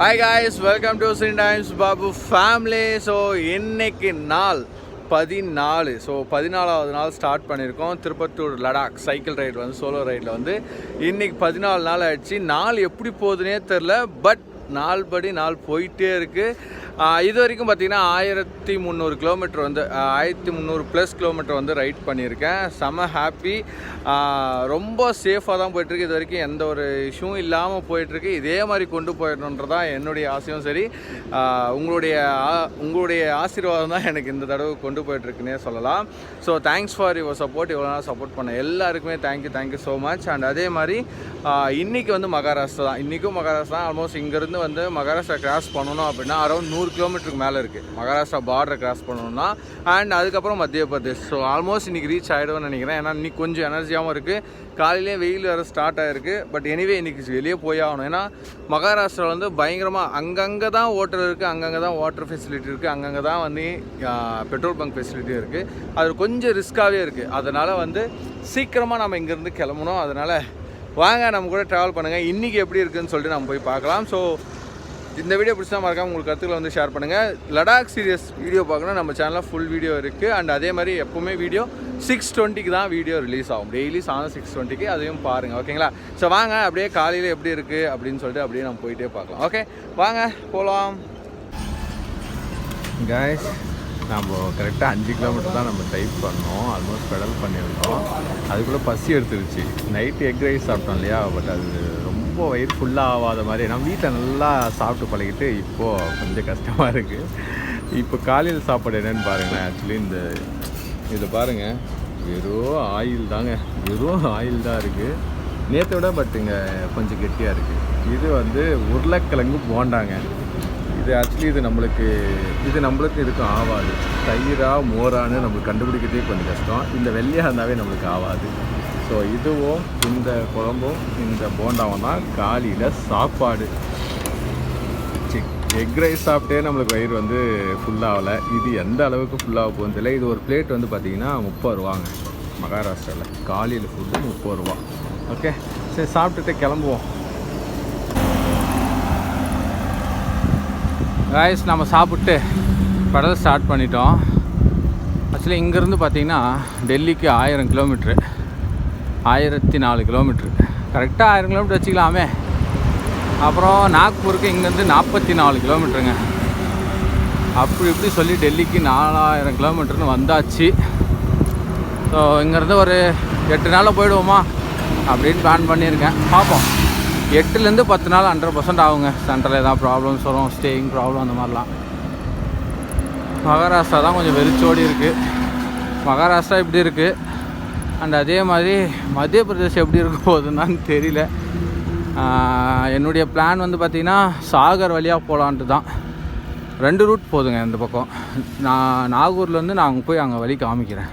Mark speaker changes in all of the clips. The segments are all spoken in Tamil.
Speaker 1: Hi guys welcome to Sin Times Babu family so இன்னைக்கு நாள் பதினாலு. ஸோ பதினாலாவது நாள் ஸ்டார்ட் பண்ணியிருக்கோம் திருப்பத்தூர் லடாக் சைக்கிள் ரைடு வந்து சோலோ ரைடில் வந்து. இன்றைக்கி பதினாலு நாள் ஆயிடுச்சு. நாள் எப்படி போகுதுன்னே தெரில பட் நாள் படி நாள் போயிட்டே இருக்குது இது வரைக்கும் பார்த்திங்கன்னா ஆயிரத்தி முந்நூறு கிலோமீட்டர் வந்து ஆயிரத்தி முந்நூறு ப்ளஸ் கிலோமீட்டர் வந்து ரைட் பண்ணியிருக்கேன். செம ஹாப்பி ரொம்ப சேஃபாக தான் போயிட்டுருக்கு. இது வரைக்கும் எந்த ஒரு இஷ்யூவும் இல்லாமல் போயிட்டுருக்கு. இதே மாதிரி கொண்டு போயிடணுன்றதான் என்னுடைய ஆசையும் சரி. உங்களுடைய உங்களுடைய ஆசீர்வாதம் தான் எனக்கு இந்த தடவை கொண்டு போயிட்டுருக்குன்னே சொல்லலாம். So thanks for your support இவ்வளோ நாள் சப்போர்ட் பண்ண எல்லாருக்குமே thank you thank you so much and அதே மாதிரி இன்றைக்கி வந்து மகாராஷ்டிரா தான். இன்றைக்கும் மகாராஷ்டிரா ஆல்மோஸ்ட் இங்கேருந்து வந்து மகாராஷ்டிரா கிராஸ் பண்ணணும் அப்படின்னா அரௌண்ட் நூறு கிலோமீட்டருக்கு மேலே இருக்குது மகாராஷ்டிரா பார்டரை கிராஸ் பண்ணணும்னா. அண்ட் அதுக்கப்புறம் மத்திய பிரதேஷ். ஸோ ஆல்மோஸ்ட் இன்றைக்கி ரீச் ஆகிடுவேன்னு நினைக்கிறேன். ஏன்னா இன்னைக்கு கொஞ்சம் எனர்ஜியாகவும் இருக்குது காலையிலே வெயில் வேறு ஸ்டார்ட் ஆகிருக்கு பட் எனிவே இன்றைக்கி வெளியே போய் ஆகணும். ஏன்னா மகாராஷ்டிரா வந்து பயங்கரமாக அங்கங்கே தான் ஓட்டர் இருக்குது அங்கங்கே தான் வாட்டர் ஃபெசிலிட்டி இருக்குது அங்கங்கே தான் வந்து பெட்ரோல் பங்க் ஃபெசிலிட்டியும் இருக்குது அது கொஞ்சம் ரிஸ்க்காகவே இருக்குது அதனால் வந்து சீக்கிரமாக நம்ம இங்கேருந்து கிளம்பணும். அதனால் வாங்க நம்ம கூட ட்ராவல் பண்ணுங்கள் இன்றைக்கி எப்படி இருக்குதுன்னு சொல்லிட்டு நம்ம போய் பார்க்கலாம். ஸோ இந்த வீடியோ பிடிச்சா மறக்காம உங்களுக்கு கருத்துக்களை வந்து ஷேர் பண்ணுங்கள் லடாக் சீரியஸ் வீடியோ பார்க்கணும் நம்ம சேனலில் ஃபுல் வீடியோ இருக்குது அண்ட் அதே மாதிரி எப்போவுமே வீடியோ சிக்ஸ் டுவெண்ட்டிக்கு தான் வீடியோ ரிலீஸ் ஆகும். டெய்லி சாயந்தரம் சிக்ஸ் டுவெண்ட்டிக்கு அதையும் பாருங்கள் ஓகேங்களா ஸோ வாங்க அப்படியே காலையில் எப்படி இருக்குது அப்படின்னு சொல்லிட்டு அப்படியே நம்ம போயிட்டே பார்க்கலாம். ஓகே வாங்க போகலாம் காய்ஸ் நம்ம கரெக்டாக அஞ்சு கிலோமீட்டர் தான் நம்ம டைப் பண்ணோம். ஆல்மோஸ்ட் பெடல் பண்ணியிருந்தோம். அதுக்குள்ளே பசி எடுத்துருச்சு. நைட்டு எக் ரைஸ் சாப்பிட்டோம் இல்லையா? பட் அது ரொம்ப வயிறு ஃபுல்லாக ஆகாத மாதிரி. நம்ம வீட்டில் நல்லா சாப்பிட்டு பழகிட்டு இப்போது கொஞ்சம் கஷ்டமாக இருக்குது இப்போ காலையில் சாப்பாடு என்னென்னு பாருங்களேன். ஆக்சுவலி இந்த இதில் பாருங்கள் வெறும் ஆயில் தாங்க. வெறும் ஆயில் தான் இருக்குது நேற்றை விட பட் இங்கே கொஞ்சம் கெட்டியாக இருக்குது இது வந்து உருளைக்கிழங்கு போண்டாங்க. இது ஆக்சுவலி இது நம்மளுக்கு இது நம்மளுக்கு இதுக்கும் ஆகாது தயிரா மோரான்னு நம்மளுக்கு கண்டுபிடிக்கிறதே கொஞ்சம் கஷ்டம். இந்த வெள்ளையாக இருந்தாவே நம்மளுக்கு ஆகாது ஸோ இதுவும் இந்த குழம்பும் இந்த போண்டாவும் தான் காலையில் சாப்பாடு. எக் ரைஸ் சாப்பிட்டே நம்மளுக்கு வயிறு வந்து ஃபுல்லாகலை இது எந்த அளவுக்கு ஃபுல்லாக போகுது இல்லை இது ஒரு பிளேட் வந்து பார்த்திங்கன்னா முப்பது ரூபாங்க. மகாராஷ்டிராவில் காலையில் ஃபுட்டு முப்பது ரூபா. ஓகே சரி சாப்பிட்டுட்டு கிளம்புவோம். காய்ஸ் நம்ம சாப்பிட்டு படத்தை ஸ்டார்ட் பண்ணிட்டோம். ஆக்சுவலி இங்கேருந்து பார்த்தீங்கன்னா டெல்லிக்கு ஆயிரம் கிலோமீட்ரு ஆயிரத்தி நாலு கிலோமீட்ரு கரெக்டாக ஆயிரம் கிலோமீட்டர் வச்சுக்கலாமே. அப்புறம் நாக்பூருக்கு இங்கேருந்து நாற்பத்தி நாலு கிலோமீட்டருங்க அப்படி இப்படி சொல்லி டெல்லிக்கு நாலாயிரம் கிலோமீட்டர்னு வந்தாச்சு. ஸோ இங்கேருந்து ஒரு எட்டு நாளில் போயிடுவோமா? அப்படின்னு பிளான் பண்ணியிருக்கேன். பார்ப்போம். எட்டுலேருந்து பத்து நாள் ஹண்ட்ரட் பர்சன்ட் ஆகுங்க. சென்டரில் ஏதாவது ப்ராப்ளம்ஸ் வரும் ஸ்டேயிங் ப்ராப்ளம் அந்த மாதிரிலாம். மகாராஷ்டிரா தான் கொஞ்சம் வெறிச்சோடி இருக்குது மகாராஷ்டிரா இப்படி இருக்குது அண்ட் அதே மாதிரி மத்திய பிரதேஷ் எப்படி இருக்க போகுதுன்னு தெரியல. என்னுடைய பிளான் வந்து பார்த்திங்கன்னா சாகர் வழியாக போகலான்ட்டு தான். ரெண்டு ரூட் போதுங்க இந்த பக்கம். நான் நாகூர்லேருந்து நான் அங்கே போய் அங்கே வழி காமிக்கிறேன்.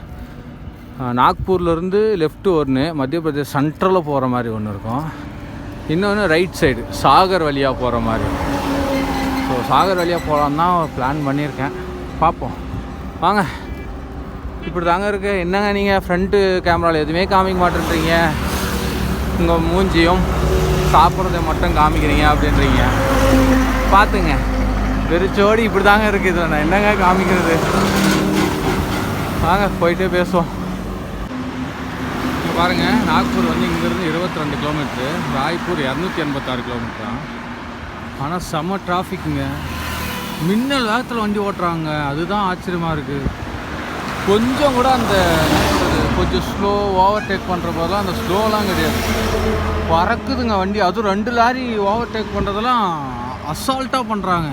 Speaker 1: நாக்பூர்லேருந்து லெஃப்ட்டு ஒன்று மத்திய பிரதேஷ் சென்ட்ரலில் போகிற மாதிரி ஒன்று இருக்கும். இன்னொன்று ரைட் சைடு சாகர் வழியாக போகிற மாதிரி. ஸோ சாகர் வழியாக போகலான்னு தான் பிளான் பண்ணியிருக்கேன். பார்ப்போம். வாங்க. இப்படி தாங்க இருக்கு. என்னங்க நீங்கள் ஃப்ரண்ட்டு கேமராவில் எதுவுமே காமிக்க மாட்டேன்றீங்க? உங்கள் மூஞ்சியும் சாப்பிட்றத மட்டும் காமிக்கிறீங்க அப்படின்றீங்க. பார்த்துங்க. வெறிச்சோடி இப்படி தாங்க இருக்குது நான் என்னங்க காமிக்கிறது? வாங்க போயிட்டே பேசுவோம். பாருங்கள் பாருங்க நாக்பூர் வந்து இங்கேருந்து இருபத்தி ரெண்டு கிலோமீட்ரு ராய்ப்பூர் இரநூத்தி எண்பத்தாறு கிலோமீட்டரா? ஆனால் செம்ம டிராஃபிக்குங்க மின்னல் வேகத்தில் வண்டி ஓட்டுறாங்க. அதுதான் ஆச்சரியமாக இருக்குது கொஞ்சம் கூட அந்த கொஞ்சம் ஸ்லோ ஓவர்டேக் பண்ணுற போதெல்லாம் அந்த ஸ்லோலாம் கிடையாது. பறக்குதுங்க வண்டி. அதுவும் ரெண்டு லாரி ஓவர்டேக் பண்ணுறதெல்லாம் அசால்ட்டாக பண்ணுறாங்க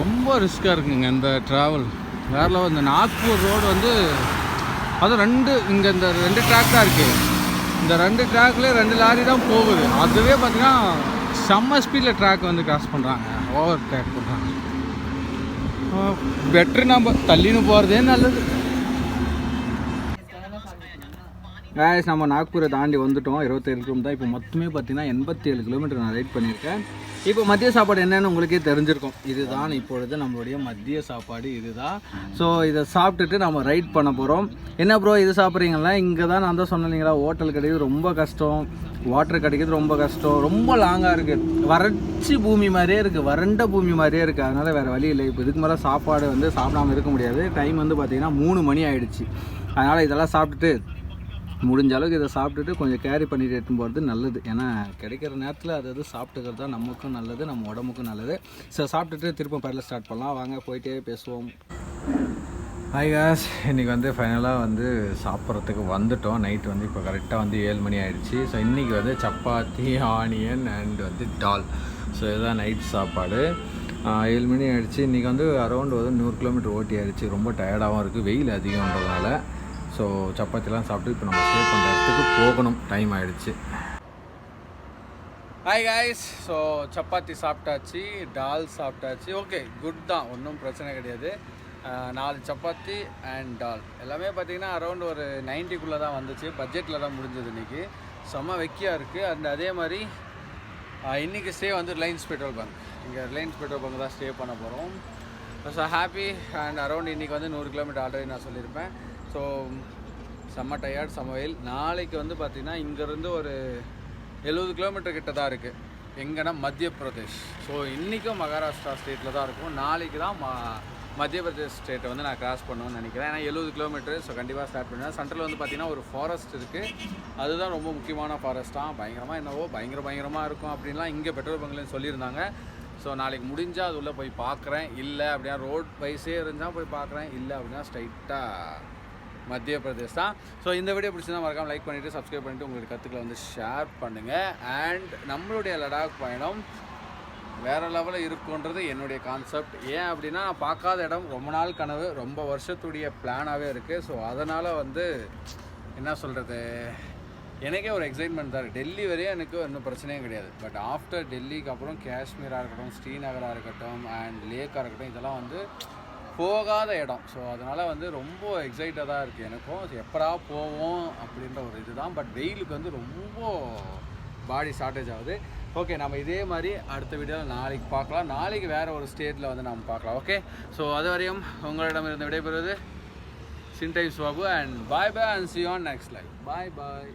Speaker 1: ரொம்ப ரிஸ்க்காக இருக்குங்க இந்த ட்ராவல் வேறு இந்த நாக்பூர் ரோடு வந்து அதுவும் ரெண்டு இங்கே இந்த ரெண்டு ட்ராக் தான் இருக்குது இந்த ரெண்டு ட்ராக்லேயே ரெண்டு லாரி தான் போகுது. அதுவே பார்த்தீங்கன்னா செம்ம ஸ்பீடில் ட்ராக் வந்து கிராஸ் பண்ணுறாங்க ஓவர் ட்ராக் பண்ணுறாங்க பெட்ரு நம்ம தள்ளின்னு போகிறதே நல்லது. கேஸ் நம்ம நாக்பூரை தாண்டி வந்துட்டோம். இருபத்தேழு கிலோமீட்டர் தான். இப்போ மொத்தமே பார்த்தீங்கன்னா எண்பத்தி ஏழு கிலோமீட்டர் நான் ரைட் பண்ணியிருக்கேன். இப்போ மதிய சாப்பாடு என்னன்னு உங்களுக்கே தெரிஞ்சிருக்கும். இதுதான் இப்பொழுது நம்மளுடைய மதிய சாப்பாடு. இதுதான். ஸோ இதை சாப்பிட்டுட்டு நம்ம ரைட் பண்ண போகிறோம் என்ன ப்ரோ இது சாப்பிட்றீங்களா? இங்கே தான் நான் தான் சொன்னீங்களா ஹோட்டல் கிடைக்கிறது ரொம்ப கஷ்டம். வாட்டர் கிடைக்கிறது ரொம்ப கஷ்டம். ரொம்ப லாங்காக இருக்குது வறட்சி பூமி மாதிரியே இருக்குது வறண்ட பூமி மாதிரியே இருக்குது அதனால் வேறு வழி இல்லை. இப்போ இதுக்கு மேலே சாப்பாடு வந்து சாப்பிடாம இருக்க முடியாது. டைம் வந்து பார்த்திங்கன்னா மூணு மணி ஆகிடுச்சு அதனால் இதெல்லாம் சாப்பிட்டுட்டு முடிஞ்ச அளவுக்கு இதை சாப்பிட்டுட்டு கொஞ்சம் கேரி பண்ணிட்டு எடுத்துன்னு போகிறது நல்லது. ஏன்னா கிடைக்கிற நேரத்தில் அது அது சாப்பிட்டுக்கிறது தான் நமக்கும் நல்லது நம்ம உடம்புக்கும் நல்லது. ஸோ சாப்பிட்டுட்டு திரும்ப பேரில் ஸ்டார்ட் பண்ணலாம். வாங்க போயிட்டே பேசுவோம். ஹாய் காஸ் இன்றைக்கி வந்து ஃபைனலாக வந்து சாப்பிட்றதுக்கு வந்துட்டோம். நைட் வந்து இப்போ கரெக்டாக வந்து ஏழு மணி ஆகிடுச்சு ஸோ இன்றைக்கி வந்து சப்பாத்தி ஆனியன் அண்ட் வந்து டால் ஸோ இதுதான் நைட் சாப்பாடு. ஏழு மணி ஆகிடுச்சு இன்றைக்கி வந்து அரௌண்ட் வந்து நூறு கிலோமீட்டர் ஓட்டி ஆகிடுச்சு ரொம்ப டயர்டாகவும் இருக்குது வெயில் அதிகம்ன்றதுனால. ஸோ சப்பாத்திலாம் சாப்பிட்டு இப்போ நம்ம ஸ்டே பண்ணுற இடத்துக்கு போகணும். டைம் ஆகிடுச்சு ஹாய் காய்ஸ் ஸோ சப்பாத்தி சாப்பிட்டாச்சு டால் சாப்பிட்டாச்சு. ஓகே குட் தான். ஒன்றும் பிரச்சனை கிடையாது. நாலு சப்பாத்தி அண்ட் டால் எல்லாமே பார்த்திங்கன்னா அரௌண்ட் ஒரு நைன்ட்டிக்குள்ளே தான் வந்துச்சு. பட்ஜெட்டில் தான் முடிஞ்சது இன்றைக்கி செம்ம வெக்கியாக இருக்குது அண்ட் அதே மாதிரி இன்றைக்கி இன்னைக்கு ஸ்டே வந்து ரிலையன்ஸ் பெட்ரோல் பங்க் இங்கே ரிலையன்ஸ் பெட்ரோல் பங்க் தான் ஸ்டே பண்ண போகிறோம் ஸோ ஹாப்பி அண்ட் அரௌண்ட் இன்றைக்கி வந்து நூறு கிலோமீட்டர் ஆல்ரெடி நான் சொல்லியிருப்பேன். ஸோ செம்ம டயர்ட் செம்ம வெயில். நாளைக்கு வந்து பார்த்திங்கன்னா இங்கேருந்து ஒரு எழுபது கிலோமீட்டர் கிட்ட தான் இருக்குது எங்கன்னா மத்திய பிரதேஷ் ஸோ இன்றைக்கும் மகாராஷ்டிரா ஸ்டேட்டில் தான் இருக்கும். நாளைக்கு தான் ம மத்திய பிரதேஷ் ஸ்டேட்டை வந்து நான் கிராஸ் பண்ணுவேன்னு நினைக்கிறேன். ஏன்னா எழுபது கிலோமீட்டர் ஸோ கண்டிப்பாக ஸ்டார்ட் பண்ணுவேன். சென்ட்ரல் வந்து பார்த்திங்கன்னா ஒரு ஃபாரஸ்ட் இருக்குது அதுதான் ரொம்ப முக்கியமான ஃபாரஸ்ட்டாக பயங்கரமாக என்னவோ பயங்கர பயங்கரமாக இருக்கும் அப்படின்லாம் இங்கே பெட்ரோல் பங்குலன்னு சொல்லியிருந்தாங்க. ஸோ நாளைக்கு முடிஞ்சால் அது உள்ளே போய் பார்க்குறேன் இல்லை அப்படின்னா ரோட் வைஸே இருந்தால் போய் பார்க்குறேன் இல்லை அப்படின்னா ஸ்ட்ரைட்டாக மத்திய பிரதேஷ் தான். ஸோ இந்த வீடியோ பிடிச்சிருந்தா மறக்காமல் லைக் பண்ணிவிட்டு சப்ஸ்கிரைப் பண்ணிவிட்டு உங்களுக்கு கருத்துக்களை வந்து ஷேர் பண்ணுங்கள் அண்ட் நம்மளுடைய லடாக் பயணம் வேறு லெவலில் இருக்குன்றது என்னுடைய கான்செப்ட் ஏன் அப்படின்னா பார்க்காத இடம் ரொம்ப நாள் கனவு ரொம்ப வருஷத்துடைய பிளானாகவே இருக்குது ஸோ அதனால் வந்து என்ன சொல்கிறது எனக்கே ஒரு எக்ஸைட்மெண்ட் தான். டெல்லி வரையும் எனக்கு ஒன்றும் பிரச்சனையும் கிடையாது. பட் ஆஃப்டர் டெல்லிக்கு அப்புறம் காஷ்மீராக இருக்கட்டும் ஸ்ரீநகராக இருக்கட்டும் அண்ட் லேக்காக இருக்கட்டும் இதெல்லாம் வந்து போகாத இடம். ஸோ அதனால் வந்து ரொம்ப எக்ஸைட்டடாக இருக்குது எனக்கும். எப்படா போவோம் அப்படின்ற ஒரு இதுதான். பட் வெயிலுக்கு வந்து ரொம்ப பாடி ஷார்ட்டேஜ் ஆகுது. ஓகே நம்ம இதே மாதிரி அடுத்த வீடியோவில் நாளைக்கு பார்க்கலாம். நாளைக்கு வேறு ஒரு ஸ்டேட்டில் வந்து நம்ம பார்க்கலாம். ஓகே ஸோ அது வரையும் உங்களிடமிருந்து விடைபெறுவது Sin Times Babu and bye bye and see on next life bye bye